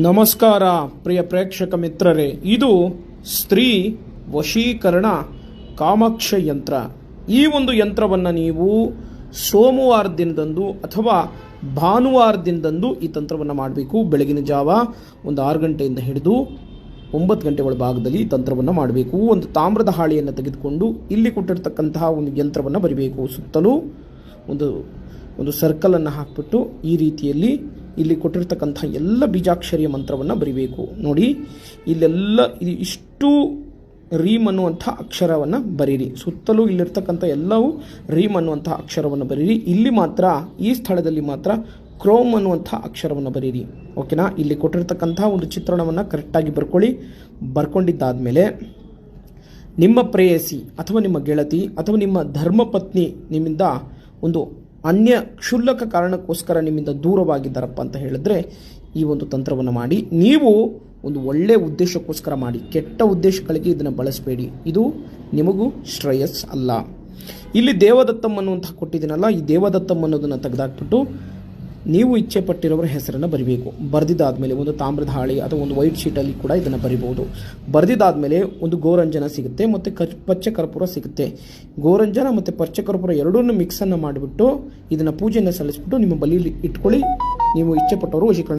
ನಮಸ್ಕಾರ, ಪ್ರಿಯ ಪ್ರೇಕ್ಷಕ ಮಿತ್ರರೇ. ಇದು ಸ್ತ್ರೀ ವಶೀಕರಣ ಕಾಮಾಕ್ಷ ಯಂತ್ರ. ಈ ಒಂದು ಯಂತ್ರವನ್ನು ನೀವು ಸೋಮವಾರ ದಿನದಂದು ಅಥವಾ ಭಾನುವಾರ ದಿನದಂದು ಈ ತಂತ್ರವನ್ನು ಮಾಡಬೇಕು. ಬೆಳಗಿನ ಜಾವ ಒಂದು ಆರು ಗಂಟೆಯಿಂದ ಹಿಡಿದು ಒಂಬತ್ತು ಗಂಟೆ ಒಳಭಾಗದಲ್ಲಿ ಈ ತಂತ್ರವನ್ನು ಮಾಡಬೇಕು. ಒಂದು ತಾಮ್ರದ ಹಾಳೆಯನ್ನು ತೆಗೆದುಕೊಂಡು ಇಲ್ಲಿ ಕೊಟ್ಟಿರ್ತಕ್ಕಂತಹ ಒಂದು ಯಂತ್ರವನ್ನು ಬರಿಬೇಕು. ಸುತ್ತಲೂ ಒಂದು ಒಂದು ಸರ್ಕಲನ್ನು ಹಾಕ್ಬಿಟ್ಟು ಈ ರೀತಿಯಲ್ಲಿ ಇಲ್ಲಿ ಕೊಟ್ಟಿರ್ತಕ್ಕಂಥ ಎಲ್ಲ ಬೀಜಾಕ್ಷರಿಯ ಮಂತ್ರವನ್ನು ಬರಿಬೇಕು. ನೋಡಿ, ಇಲ್ಲೆಲ್ಲ ಇಷ್ಟು ರೀಮ್ ಅನ್ನುವಂಥ ಅಕ್ಷರವನ್ನು ಬರೀರಿ. ಸುತ್ತಲೂ ಇಲ್ಲಿರ್ತಕ್ಕಂಥ ಎಲ್ಲವೂ ರೀಮ್ ಅನ್ನುವಂಥ ಅಕ್ಷರವನ್ನು ಬರೀರಿ. ಇಲ್ಲಿ ಮಾತ್ರ, ಈ ಸ್ಥಳದಲ್ಲಿ ಮಾತ್ರ ಕ್ರೋಮ್ ಅನ್ನುವಂಥ ಅಕ್ಷರವನ್ನು ಬರೀರಿ. ಓಕೆನಾ? ಇಲ್ಲಿ ಕೊಟ್ಟಿರ್ತಕ್ಕಂಥ ಒಂದು ಚಿತ್ರಣವನ್ನು ಕರೆಕ್ಟಾಗಿ ಬರ್ಕೊಳ್ಳಿ. ಬರ್ಕೊಂಡಿದ್ದಾದಮೇಲೆ, ನಿಮ್ಮ ಪ್ರೇಯಸಿ ಅಥವಾ ನಿಮ್ಮ ಗೆಳತಿ ಅಥವಾ ನಿಮ್ಮ ಧರ್ಮಪತ್ನಿ ನಿಮ್ಮಿಂದ ಒಂದು ಅನ್ಯ ಕ್ಷುಲ್ಲಕ ಕಾರಣಕ್ಕೋಸ್ಕರ ನಿಮ್ಮಿಂದ ದೂರವಾಗಿದ್ದಾರಪ್ಪ ಅಂತ ಹೇಳಿದ್ರೆ ಈ ಒಂದು ತಂತ್ರವನ್ನು ಮಾಡಿ. ನೀವು ಒಂದು ಒಳ್ಳೆಯ ಉದ್ದೇಶಕ್ಕೋಸ್ಕರ ಮಾಡಿ. ಕೆಟ್ಟ ಉದ್ದೇಶಗಳಿಗೆ ಇದನ್ನು ಬಳಸಬೇಡಿ. ಇದು ನಿಮಗೂ ಶ್ರೇಯಸ್ ಅಲ್ಲ. ಇಲ್ಲಿ ದೇವದತ್ತಂ ಅನ್ನುವಂಥ ಕೊಟ್ಟಿದ್ದೀನಲ್ಲ, ಈ ದೇವದತ್ತಂ ಅನ್ನೋದನ್ನು ತೆಗೆದಾಕ್ಬಿಟ್ಟು ನೀವು ಇಚ್ಛೆ ಪಟ್ಟಿರೋರ ಹೆಸರನ್ನು ಬರಿಬೇಕು. ಬರೆದಿದ್ದಾದಮೇಲೆ ಒಂದು ತಾಮ್ರದ ಹಾಳಿ ಅಥವಾ ಒಂದು ವೈಟ್ ಶೀಟಲ್ಲಿ ಕೂಡ ಇದನ್ನು ಬರಿಬೋದು. ಬರೆದಿದ್ದಾದಮೇಲೆ ಒಂದು ಗೋರಂಜನ ಸಿಗುತ್ತೆ ಮತ್ತು ಕಚ್ ಪಚ್ಚ ಕರ್ಪೂರ ಸಿಗುತ್ತೆ. ಗೋರಂಜನ ಮತ್ತು ಪಚ್ಚ ಕರ್ಪೂರ ಎರಡನ್ನೂ ಮಿಕ್ಸನ್ನು ಮಾಡಿಬಿಟ್ಟು ಇದನ್ನು ಪೂಜೆಯನ್ನು ಸಲ್ಲಿಸಿಬಿಟ್ಟು ನಿಮ್ಮ ಬಲಿಯಲ್ಲಿ ಇಟ್ಕೊಳ್ಳಿ. ನೀವು ಇಚ್ಛೆ ಪಟ್ಟವರು